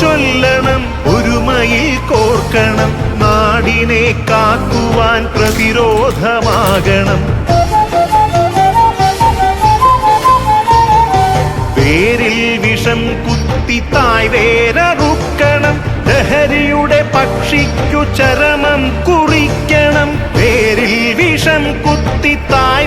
ചൊല്ലണം ഒരുമയിൽ കോർക്കണം നാടിനെ കാക്കുവാൻ പ്രതിരോധമാകണം. പേരിൽ വിഷം കുത്തി തായ് വേരറുക്കണം ലഹരിയുടെ പക്ഷിക്കു ചരമം കുറിക്കണം. പേരിൽ വിഷം കുത്തി തായ്